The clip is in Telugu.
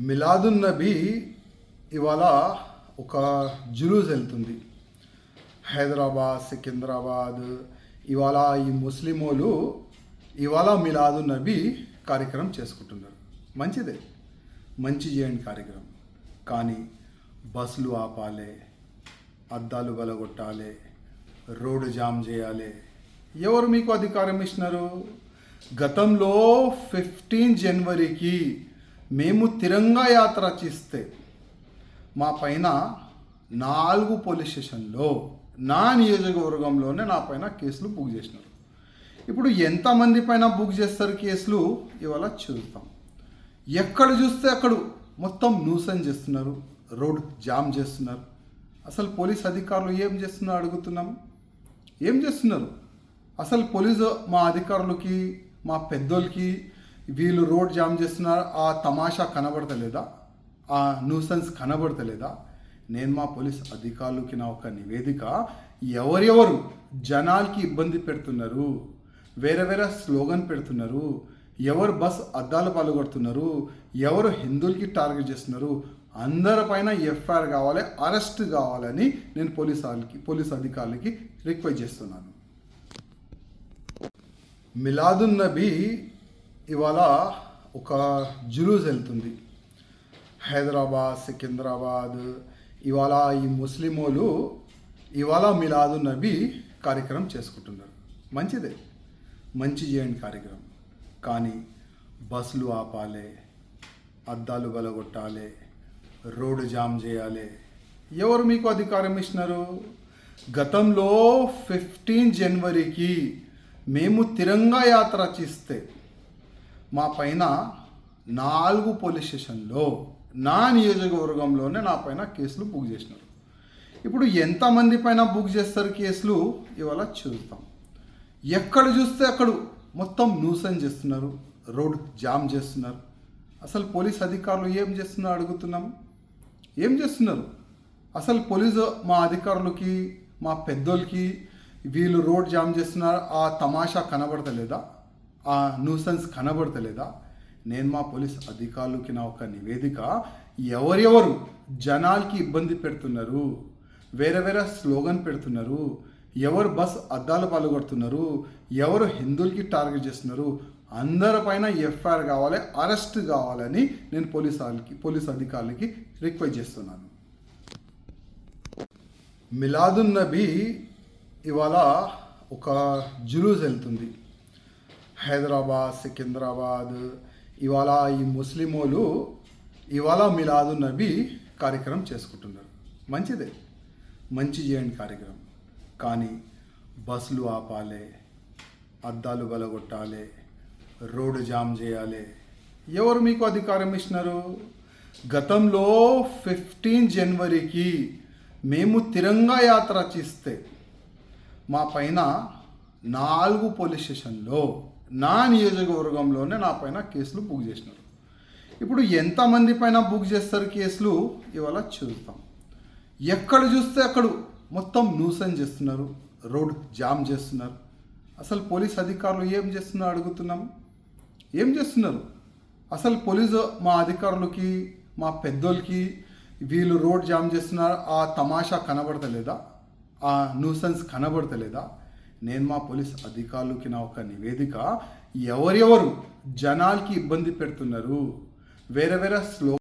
మిలాదున్ నబీ ఇవాళ ఒక జులూస్ వెళ్తుంది. హైదరాబాద్ సికింద్రాబాద్ ఇవాళ ఈ ముస్లిములు ఇవాళ మిలాదు నబీ కార్యక్రమం చేసుకుంటున్నారు. మంచిదే. మంచి చేయండి కార్యక్రమం. కానీ బస్సులు ఆపాలి అద్దాలు బలగొట్టాలి రోడ్డు జామ్ చేయాలి. ఎవరు మీకు అధికారం ఇచ్చినారు? గతంలో ఫిఫ్టీన్ జనవరికి మేము తిరంగా యాత్ర చేస్తే మా పైన నాలుగు పోలీస్ స్టేషన్లో నా నియోజకవర్గంలోనే నా పైన కేసులు బుక్ చేసినారు. ఇప్పుడు ఎంతమంది పైన బుక్ చేస్తారు కేసులు? ఇవాళ చూస్తాం ఎక్కడ చూస్తే అక్కడ మొత్తం న్యూసెన్స్ చేస్తున్నారు రోడ్ జామ్ చేస్తున్నారు. అసలు పోలీస్ అధికారులు ఏం చేస్తున్నారు అడుగుతున్నాం? ఏం చేస్తున్నారు? అసలు పోలీసు మా అధికారులకి మా పెద్దోళ్ళకి వీళ్ళు రోడ్ జామ్ చేస్తున్నారు ఆ తమాషా కనబడతలేదా? ఆ న్యూసెన్స్ కనబడతలేదా? నేను మా పోలీస్ అధికారులకి నా ఒక నివేదిక ఎవరెవరు జనాలకి ఇబ్బంది పెడుతున్నారు వేరే వేరే స్లోగన్ పెడుతున్నారు ఎవరు బస్ అద్దాలు పాల్గొడుతున్నారు ఎవరు హిందువులకి టార్గెట్ చేస్తున్నారు అందరిపైన ఎఫ్ఐఆర్ కావాలి అరెస్ట్ కావాలని నేను పోలీస్ వాళ్ళకి పోలీస్ అధికారులకి రిక్వెస్ట్ చేస్తున్నాను. మిలాదున్ నబీ ఇవాళ ఒక జులూస్ వెళ్తుంది. హైదరాబాద్ సికింద్రాబాద్ ఇవాళ ఈ ముస్లిమోలు ఇవాళ మిలాదు నబీ కార్యక్రమం చేసుకుంటున్నారు. మంచిదే. మంచి చేయండి కార్యక్రమం. కానీ బస్సులు ఆపాలి అద్దాలు బలగొట్టాలి రోడ్డు జామ్ చేయాలి. ఎవరు మీకు అధికారం ఇచ్చినారు? గతంలో ఫిఫ్టీన్ జనవరికి మేము తిరంగా యాత్ర చేస్తే మా పైన నాలుగు పోలీస్ స్టేషన్లో నా నియోజకవర్గంలోనే నా పైన కేసులు బుక్ చేసినారు. ఇప్పుడు ఎంతమంది పైన బుక్ చేస్తారు కేసులు? ఇవాళ చూస్తాం ఎక్కడ చూస్తే అక్కడ మొత్తం న్యూసన్ చేస్తున్నారు. రోడ్ జామ్ చేస్తున్నారు. అసలు పోలీస్ అధికారులు ఏం చేస్తున్నారు అడుగుతున్నాం? ఏం చేస్తున్నారు? అసలు పోలీసు మా అధికారులకి మా పెద్దోళ్ళకి వీళ్ళు రోడ్ జామ్ చేస్తున్నారు ఆ తమాషా కనబడతలేదా? ఆ న్యూసెన్స్ కనబడతలేదా? నేను మా పోలీస్ అధికారులకి నా ఒక నివేదిక ఎవరెవరు జనాలకి ఇబ్బంది పెడుతున్నారు వేరే వేరే స్లోగన్ పెడుతున్నారు ఎవరు బస్ అద్దాలు పాల్గొడుతున్నారు ఎవరు హిందువులకి టార్గెట్ చేస్తున్నారు అందరిపైన ఎఫ్ఐఆర్ కావాలి అరెస్ట్ కావాలని నేను పోలీస్ వాళ్ళకి పోలీస్ అధికారులకి రిక్వెస్ట్ చేస్తున్నాను. మిలాదున్ నబీ ఇవాళ ఒక జులూస్ వెళ్తుంది. హైదరాబాద్ సికింద్రాబాద్ ఇవాళ ఈ ముస్లిములు ఇవాళ మిలాదు నబీ కార్యక్రమం చేసుకుంటున్నారు. మంచిదే. మంచి చేయండి కార్యక్రమం. కానీ బస్సులు ఆపాలి అద్దాలు బలగొట్టాలి రోడ్డు జామ్ చేయాలి. ఎవరు మీకు అధికారం ఇచ్చినారు? గతంలో ఫిఫ్టీన్ జనవరికి మేము తిరంగా యాత్ర చేస్తే మా పైన నాలుగు పోలీస్ స్టేషన్లో నా నియోజకవర్గంలోనే నా పైన కేసులు బుక్ చేసినారు. ఇప్పుడు ఎంతమంది పైన బుక్ చేస్తారు కేసులు? ఇవాళ చూస్తాం ఎక్కడ చూస్తే అక్కడ మొత్తం న్యూసెన్స్ చేస్తున్నారు. రోడ్ జామ్ చేస్తున్నారు. అసలు పోలీస్ అధికారులు ఏం చేస్తున్నారు అడుగుతున్నాం? ఏం చేస్తున్నారు? అసలు పోలీసు మా అధికారులకి మా పెద్దోళ్ళకి వీళ్ళు రోడ్ జామ్ చేస్తున్నారు. ఆ తమాషా కనబడతలేదా? ఆ న్యూసెన్స్ కనబడతలేదా? నేను మా పోలీస్ అధికారులకి నా ఒక నివేదిక ఎవరెవరు జనాలకి ఇబ్బంది పెడుతున్నారు వేరే వేరే స్లో